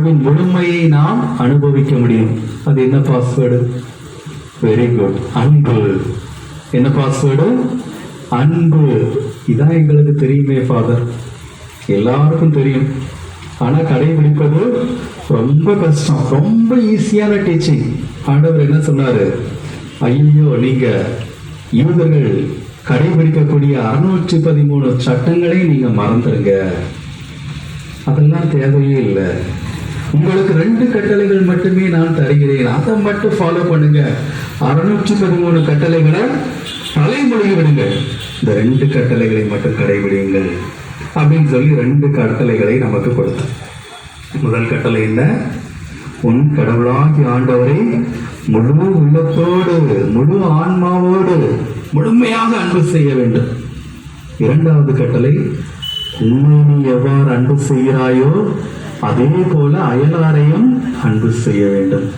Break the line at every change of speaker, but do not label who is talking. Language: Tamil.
வாழ்வின் முழுமையை நாம் அனுபவிக்க முடியும். அது என்ன பாஸ்வேர்டு வெரி குட் அன்பு. என்ன பாஸ்வேர்டு அன்பு. இதான் எங்களுக்கு தெரியுமே ஃபாதர் எல்லாருக்கும் தெரியும். ஆனால் கடைபிடிப்பது ரொம்ப கஷ்டம். ரொம்ப ஈஸியான டீச்சிங் ஆண்டவர் என்ன சொன்னாரு? ஐயோ நீங்க யூதர்கள் கடைபிடிக்கக்கூடிய அறுநூற்றி பதிமூணு சட்டங்களை நீங்க மறந்துடுங்க அதெல்லாம் தேவையே இல்லை. உங்களுக்கு ரெண்டு கட்டளைகள் மட்டுமே நான் தருகிறேன். அதை மட்டும் ஃபாலோ பண்ணுங்க. அறுநூற்றி பதிமூணு கட்டளைகளை தலைமொழி விடுங்க. இந்த ரெண்டு கட்டளைகளை மட்டும் கடைபிடியுங்கள். அப்படின்னு சொல்லி ரெண்டு கட்டளைகளை நமக்கு கொடுத்தார் முதல் கட்டளை என்ன? உன் கடவுளாகி ஆண்டவரை முழு உள்ளத்தோடு முழு ஆன்மாவோடு முழுமையாக அன்பு செய்ய வேண்டும். இரண்டாவது கட்டளை உன்னை நீ எவ்வாறு அன்பு செய்கிறாயோ அதே போல அயலாரையும் அன்பு செய்ய வேண்டும்.